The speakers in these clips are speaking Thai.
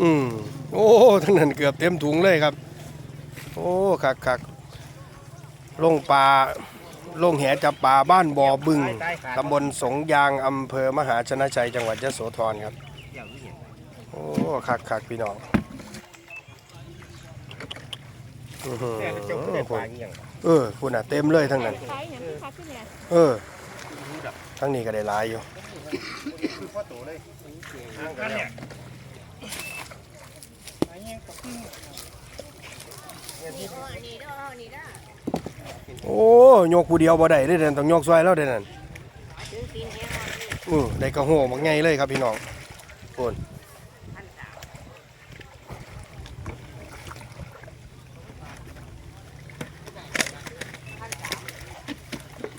อืมโอ้ทั้งนั้นเกือบเต็มถุงเลยครับ โอ้คักคักลงปลาลงแหจับปลาบ้านบ่อบึงตำบลสงยางอำเภอมหาชนะชัยจังหวัดยะโสธรครับ โอ้คักคักพี่น้องอื้อหือแต่เจ้าก็ได้ปลาอย่างเออคุณอะเต็มเลยทั้งนั้นขายอย่างที่คักขึ้นเนี่ยเออทั้งนี้ก็ได้หลายอยู่ คือพ่อ โตเลยโอ้ยกผู้เดียวบ่ได้เด้อเด่นต้องยกซอยแล้วเด้อนั่นอือได้กระโหบักใหญ่เลยครับพี่น้องโอน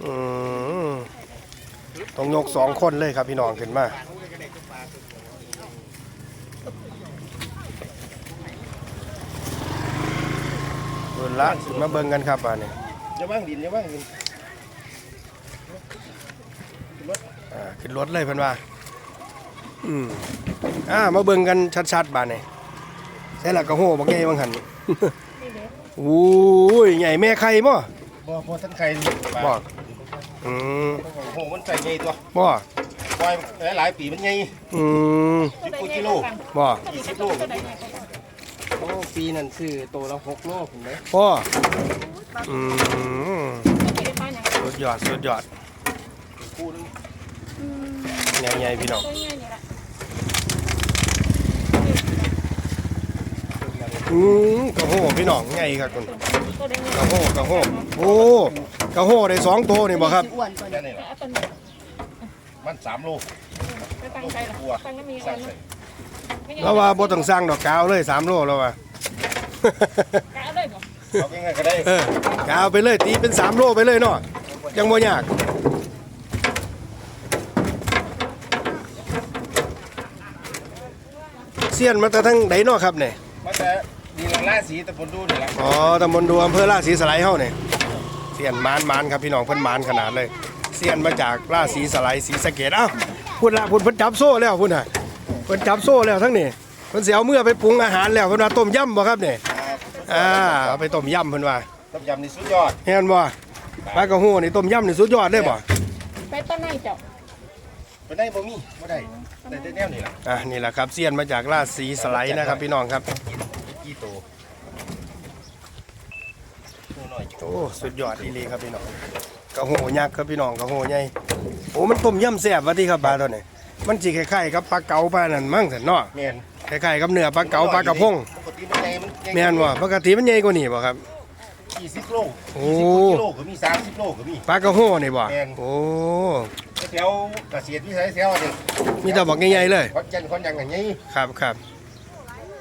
อืมต้องยกสองคนเลยครับพี่น้องขึ้นมาเบิ่น ละมาเบิ่งกันครับอันนี้อย่าว่างดินอย่าว่างดินอ่าขึ้นรถเลยเพิ่นว่าอืมอ่ามาเบิ่งกันชัดๆบาดนี้ใช่ละกระโหบักใหญ่บางหันนี่เด้อโอ้ยใหญ่แม่ไข่บ่บ่บ่ทั้งไข่บ่อืมโอ้โหมันใส่ใหญ่ตัวบ่ปล่อยหลายๆปีมันใหญ่อืมสิบกว่ากิโลบ่ยี่สิบโลโอ้ ปีนั้นซื้อตัวละหกโลผมเลยบ่อืมไม่ได้ปลาอย่างสุดยอดสุดยอดคู่นึงใหญ่ๆพี่น้องตัวใหญ่นี่แหละอืมกระโหพี่น้องใหญ่ครับคุณตัวเด้งกระโหกระโหโอ้กระโหได้สองตัวนี่บ่ครับอ้วนตัวแค่นี้นี้แหละเอาตัวนี้มันสามโลไปตั้งใจหรอตั้งก็มีใส่กันนะใส่แล้วว่าบ่ต้องสร้างดอกกาวเลย3โลแล้วว่า กะเอาเลยบ่เอาง่ายๆก็ได้เออกาวไปเลยตีเป็น3โลไปเลยเนาะจังบ่ยากเสียนมาแต่ทั้งไหนเนาะครับเนี่ยมาแต่ดีละล่าสีตะบนดูนี่แหละอ๋อตำบลดูอำเภอราชสีสไลด์เฮาเนี่ยเสียนมานมานครับพี่น้องเพิ่นมานขนาดเลยเสียนมาจากราชสีสไลด์สีสะเกดเอ้าพูดละพูดเพิ่นจับโซ่แล้วพุ่นน่ะเพิ่นจับโซ่แล้วทั้งนี้เพิ่นสิเอาเมื่อไปปรุงอาหารแล้วเพิ่นว่าต้มยำบ่ครับเนี่ย อ่าเอาไปต้มยำเพิ่นว่าต้มยำนี่สุดยอดเห็นบ่ปลากระโหนี่ต้มยำนี่สุดยอดเลยบ่ไปต้นไหนเจ้าไปได้บ่มีบ่ได้ได้แต่แนวนี่แหละอะนี่แหละครับเสียนมาจากราชสีสไลด์นะครับพี่น้องครับกี่โตตัวหน่อยโอ้สุดยอดอีหลีครับพี่น้องกระโหยักษ์ครับพี่น้องกระโหใหญ่โอ้มันต้มยำแซ่บว่าที่ครับปลาตัวนี้มันสิคล้ายๆกับปลาเก๋าปลานั่นมั้งซั่นเนาะแม่น คล้ายๆกับเนื้อปลาเก๋าปลากระพงปกติมันใหญ่มันใหญ่แม่นบ่ปกติมันใหญ่กว่านี้บ่ครับ20โลโอ้20กิโลก็มี30โลก็มี ปลากระโหนี่บ่แม่น โอ้ แถวเกษตรวิสัยแถวนี่มีแต่บักใหญ่ๆเลย ขอนแก่นขอนหยังอย่างนี้ครับครับม